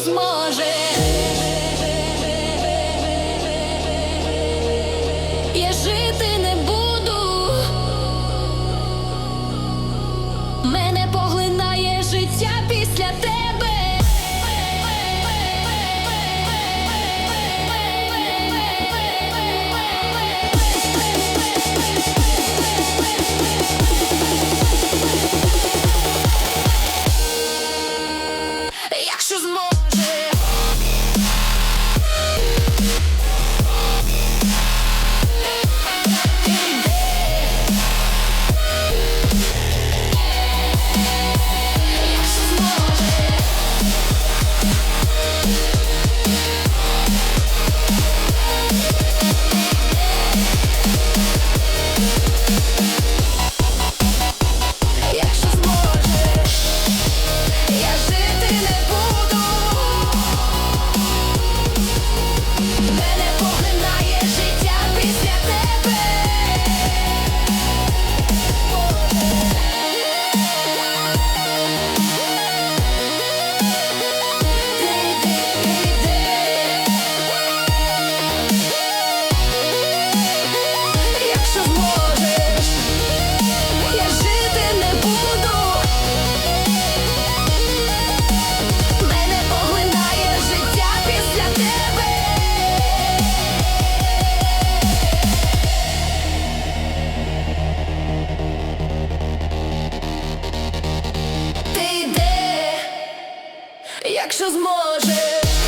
зможе. Я жити не буду. Мене поглинає життя після тебе. якщо зможеш.